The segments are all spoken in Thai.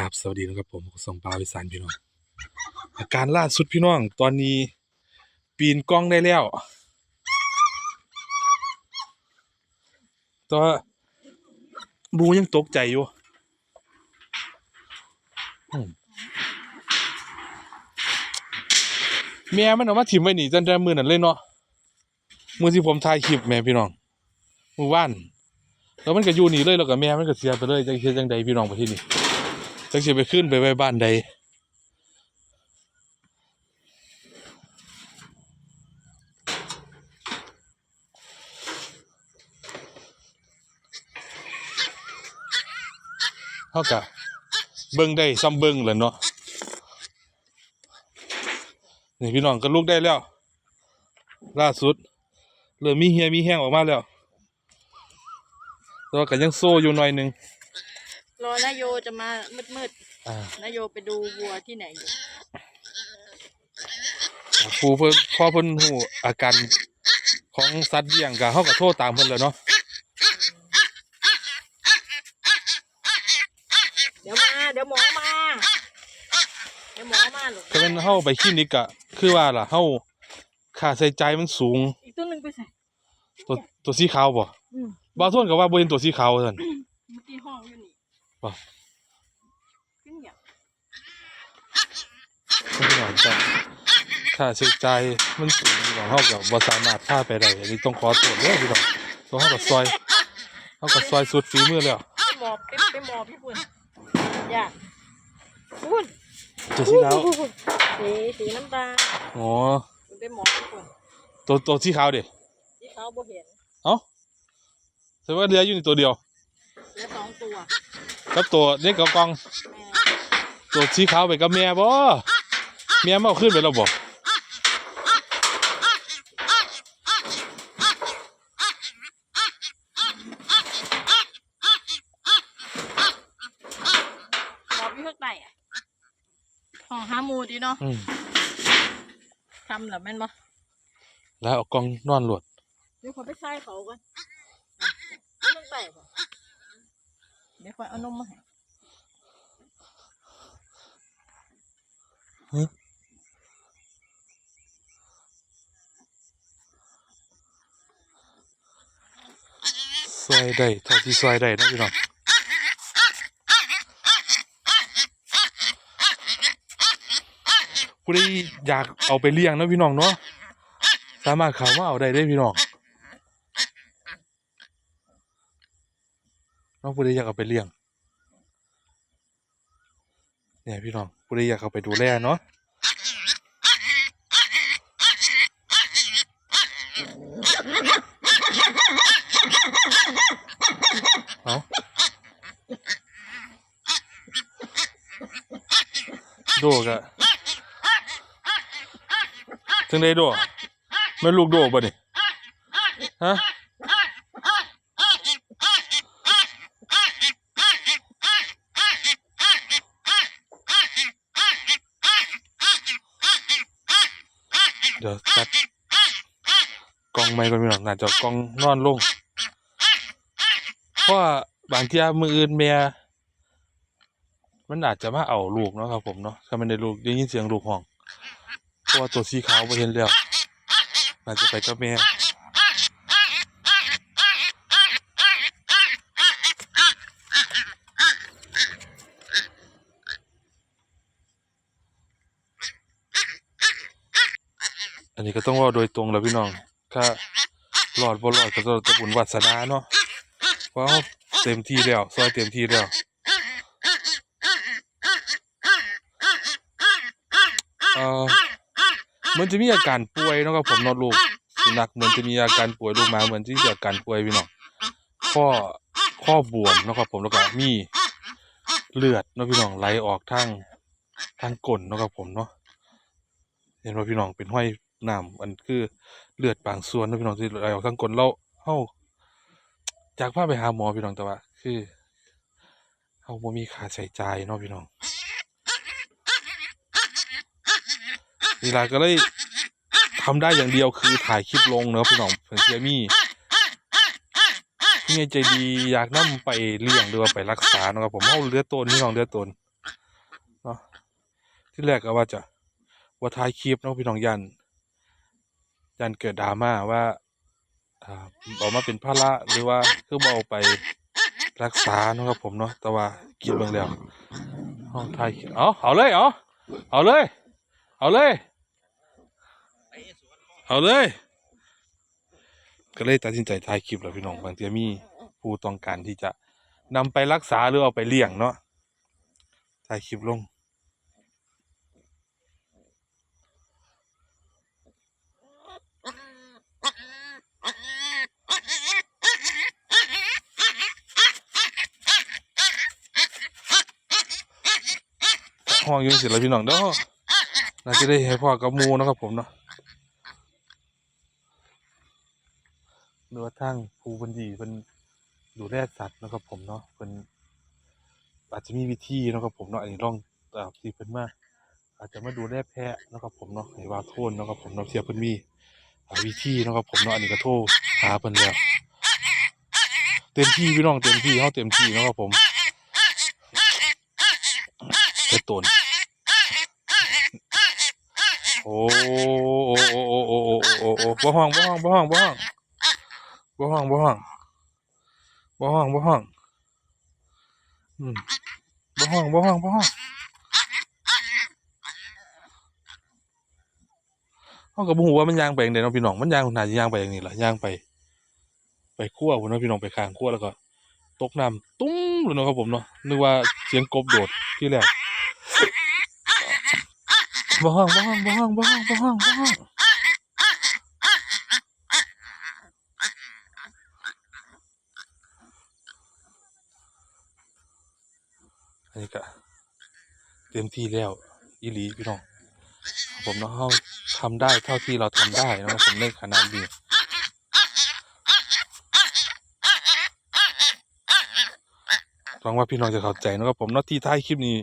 ครับ สวัสดีนะครับผมส่งปลาวิสานพี่น้อง อาการล่าสุดพี่น้อง ตอนนี้ปีนกล้องได้แล้วแตัวาบูยังตกใจอยู่อืมแม่มันเอามาถิ่มไว้นี่จนแต่มือนั่นเลยเนาะ มือที่ผมถ่ายคลิปแม่พี่น้อง มือว่าน แล้วมันก็อยู่นี่เลยแล้วก็แม่มันก็เสียไปเลยจังเฮ็ดจังใดพี่น้องไปที่นี่ จังสิไปขึ้นไปไว้บ้านใดเฮากะเบิ่งได้ซ้ำเบิ่งแหล้วเนาะนี่พี่น้องก็ลุกได้แล้ว ล่าสุดเริ่มมีเหียมีแห้งออกมาแล้วแต่ว่าก็ยังโซ่อยู่หน่อยหนึง รอนายโยจะมามืดอ่าๆนายโยไปดูวัวที่ไหนอยู่ครูเพิ่นพอเพิ่นหูอาการของสัตว์เลี้ยงก็เฮาก็โทรตามเพิ่นแหล้วเนาะเดี๋ยวมา เดี๋ยวหมอมา เดี๋ยวหมอมาหรอกแต่แม่นเฮาไปคลินิกก็คือว่าล่ะเฮาค่าใช้จ่ายมันสูง อีกตัวหนึ่งไปใส่ตัวตัวสีขาวบ่อืมบางส่วนก็ว่าบ่เห็นตัวสีขาวซั่น เมื่อกี้ห้องอยู่ นี่บ่ขึ้นอย่างพี่น้องก็ค่าใช้จ่ายมันสูงพี่น้องเฮาก็บ่สามารถพาไปได้อันนี้ต้องขอโทษเด้อพี่น้องต้องเฮาก็ซอยเฮาก็ซอยสุดฝีมือแล้วไปหมอบไปไปหมอบพี่ปุ่นอย่าปุ่นตัวสีขาวสีสีน้ำตาลอ๋อไปหมอบพี่ปุ่นตัวตัวสีขาวดิที่เขาบ่เห็นเอ้าแต่ว่าเหลืออยู่นี่ตัวเดียวเหลือสองตัว กับตัวเด็กกับกล่องแม่ตัวสีขาวไปกับแม่บ่แม่มาเอาขึ้นไปแล้วบ่หมอบอยู่ข้างในอะห้องหาหมูดีเนาะอืมทำเหรอแม่นบ่แล้วเอากล่องนอนหลวดเดี๋ยวขอไปใส่เขาก่อนอะเอาลงไปบ่เดี๋ยวขอยเอานมมาให้ซอยได้เท่าที่ซอยได้นะพี่น้องผู้ใดอยากเอาไปเลี้ยงนะพี่น้องเนาะสามารถเข้ามาเอาได้เด้พี่น้อง น้องผู้ใดอยากเอาไปเลี้ยง เนี่ยพี่น้องผู้ใดอยากเอาไปดูแลเนาะเอาโดกะจังได้โดแม่นลูกโดบ่นี่ฮะ ดี๋ยวจัดกล้องไม้ก่อนพี่น้องน่าจะกล้องนอนลงเพราะว่าบางทีมืออื่นเมียมันอาจจะมาเอาลูกเนาะครับผมเนาะถ้ามันได้ลูกได้ยินเสียงลูกห้องเพราะว่าตัวสีขาวไปเห็นแล้วอาจะไปกับแม่ นนี้ก็ต้องว่าโดยตรงแล้วพี่น้องถ้ารอดบ่รอดก็ต้องจะบุญวาสนาเนาะเพราะเราเต็มที่แล้วซอยเต็มที่แล้วเอ่อมันจะมีอาการป่วยนะครับผมนอลูกสุนัขเหมือนจะมีอาการป่วยลูกหมาเหมือนที่มีอาการป่วยพี่น้องข้อข้อบวมนะครับผมแล้วก็มีเลือดนะพี่น้องไหลออกทางทางก้นนะครับผมเนาะเห็นว่าพี่น้องเป็นห้อย น้ำมันคือเลือดบางส่วนนะพี่น้องที่ไหลออกทางก้นเราเฮาจากพาไปหาหมอพี่น้องแต่ว่า คือเฮาบ่มีค่าใช้จ่ายเนาะพี่น้องนี่ล่ะก็เลยทำได้อย่างเดียวคือถ่ายคลิปลงเนอะพี่น้องเพื่อนเสียมี่พี่ใจดีอยากนํไปเลี้ยงหรือว่าไปรักษาเนาะครับผมเอาเลือดตนพี่น้องเลือดตนาะที่แรกก็ว่าจะว่าถ่ายคลิปเนาะพี่น้องยัน ยันเกิดดราม่าว่าอ่าอกมาเป็นภาระหรือว่าคือบ่เอาไปรักษาเนาะครับผมเนาะแต่ว่ากินเบิ่งแล้วห้องถ่ายเอาเอาเลยเอาเอาเลย เอาเลย เอาเลย ก็เลยตัดสินใจถ่ายคลิปแล้วพี่น้องบางทีมีผู้ต้องการที่จะนำไปรักษาหรือเอาไปเลี้ยงเนาะถ่ายคลิปลง ห้องอยังสิละพี่น้องเด้อน่าจะได้ให้พ่อกับมูนะครับผมเนาะหรือว่าทางภูเพิ่นดีเพิ่นดูแลสัตว์นะครับผมเนาะเพิ่นอาจจะมีวิธีนะครับผมเนาะอันนี้ลองเอ่อที่เพิ่นมาอาจจะมาดูแลแพะนะครับผมเนาะให้ว่าโทษนะครับผมเนาะเทียเพิ่นมีวิธีนะครับผมเนาะอันนี้ก็โทรหาเพิ่นแล้วเต็มที่พี่น้องเต็มที่เฮาเต็มที่นะครับผมเต็มตนโอ้โอ้โอ้โอ้โอ้โอ้โอ้โอ้บ่ห้องบ่ห้องบ่ห้องบ่ห้องบ่ห้องบ่ห้องบ่ห้องบ่ห้องอืมบ่ห้องบ่ห้องบ่ห้องเฮาก็บ่ฮู้ว่ามันยางไปจังไดเนาะพี่น้องมันยางน่าสิย่างไปอย่างนี้ล่ะยางไป ไปครัวพุ่นเนาะพี่น้องไปข้างครัวแล้วก็ ตกน้ำตุ้มเลยเนาะครับผมเนาะนึกว่าเสียงกบโดดที่แรก บ่ห้องบ่ห้องบ่ห้องบ่ห้องบ่ห้องบ่ห้องอันนี้ก็เต็มที่แล้วอีหลีพี่น้องผมเนาะเฮาทำได้เท่าที่เราทำได้นะผมในขนาดนี้หวังว่าพี่น้องจะเข้าใจนะครับผมเนาะที่ท้ายคลิปนี้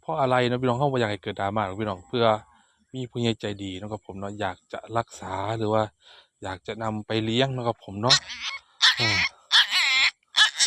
เพราะอะไรนะพี่น้องเขาอยากให้เกิดดราม่าพี่น้องเพื่อมีผู้ใหญ่ใจดีนะครับผมเนาะอยากจะรักษาหรือว่า อยากจะนำไปเลี้ยงนะครับผมเนาะ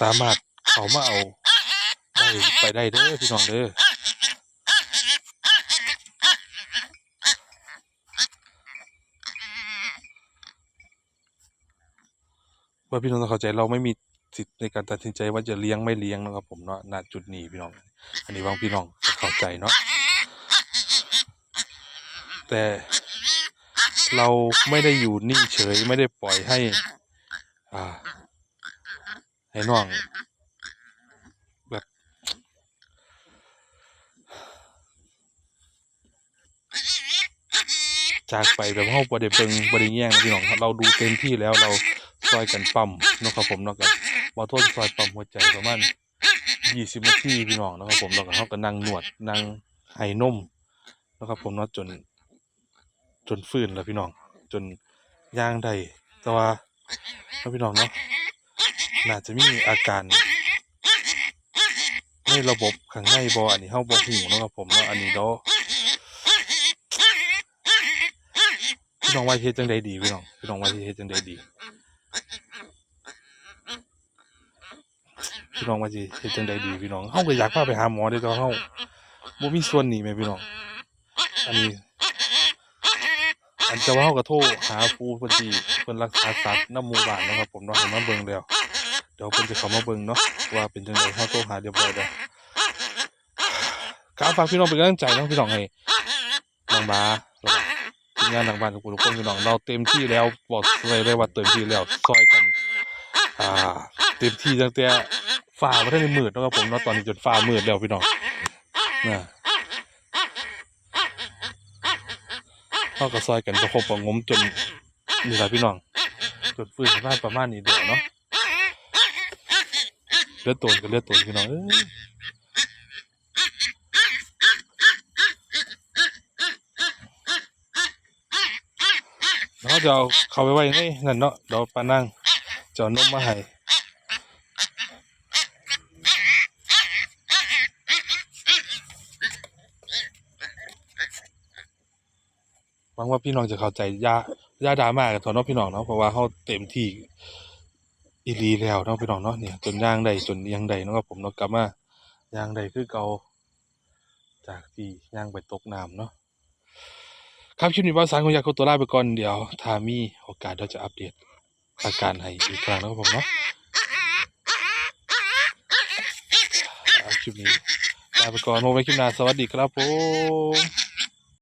สามารถเขามาเอาได้ไปได้เด้อพี่น้องเด้อว่าพี่น้องต้องเข้าใจเราไม่มีสิทธิ์ในการตัดสินใจว่าจะเลี้ยงไม่เลี้ยงนะครับผมเนาะณจุดนี้พี่น้อง อันนี้บางพี่น้อง เข้าใจเนาะแต่เราไม่ได้อยู่นิ่งเฉยไม่ได้ปล่อยให้ อ่าให้น้องแบบจากไปแบบเฮาบ่ได้เบิ่งบ่ได้แย่งพี่น้องเราดูเต็มที่แล้วเราซอยกันปั๊มเนาะครับผมเนาะกับบ่ทนซอยปั๊มหัวใจประมาณ ยี่สิบนาทีพี่น้องนะครับผมแล้วก็เขาก็นั่งนวดนั่งให้นมนะครับผมเนาะจน จนฟื้นแล้วพี่น้อง จนย่างได้แต่ว่าเนาพี่น้องเนาะน่าจะมีอาการในระบบข้างในบ่อันนี้เฮาบ่ฮู้เนะครับผมเนาะอันนี้เนาะพี่น้องว่าเฮ็ดจังใดดีพี่น้องพี่น้องว่าเฮ็ดจังใดดี พี่น้องว่าสิเฮ็ดจังใดดีพี่น้องเฮาก็อยากพาไปหาหมอเด้อแต่ว่าเฮาบ่มีส่วนนี้แหม่พี่น้อง อันนี้ อันจะว่าเฮาก็โทรหาผู้เพิ่นที่เพิ่นรักษาสัตว์นำหมู่บ้านนะครับ ผมเนาะให้มาเบิ่งแล้วเดี๋ยวเพิ่นจะเข้ามาเบิ่งเนาะว่าเป็นจังไดเฮาโทรหาเรียบร้อยแล้วกราบฝากพี่น้องเป็นกำลังใจเนาะพี่น้องให้น้องบาแล้วทีมงานหลังบ้านทุกคนทุกคนพี่น้องเราเต็มที่แล้วบอกเลยเลยว่าเต็มที่แล้วซอยกัน อ่า เต็มที่ตั้งแต่ ฟ้าบ่ทันได้มืดเนะครับผมเนาะตอนนี้จนฟ้ามืดแล้วพี่น้องนะเฮาก็ซอยกันประคบประงมจนนี่แหละพี่น้องจนฟื้นมาประมาณนี้เดียวเนาะเลือดตนก็เลือดตนพี่น้องเอ้ยเราจะเอาเขาไปไว้ในนั่นเนาะเดี๋ยวปานั่งจะเอนมมาให้ หวังว่าพี่น้องจะเข้าใจอย่ายาดราม่ากันเถอะเนาะพี่น้องเนาะเพราะว่าเขาเต็มที่อีหลีแล้วเนาะพี่น้องเนาะเนี่ยจนย่างใดจนยังใดเนาะครับผมเนาะกลับมาย่างใดคือเก่าจากที่ย่างไปตกน้ำเนาะครับคลิปนี้บ่าวสารของอยากขอตัวลาไปก่อนเดี๋ยวถ้ามีโอกาสเราจะอัปเดตอาการให้อีกครั้งนะครับผมเนาะคลิปนี้ลาไปก่อนโมไว้คลิปหน้าสวัสดีครับผม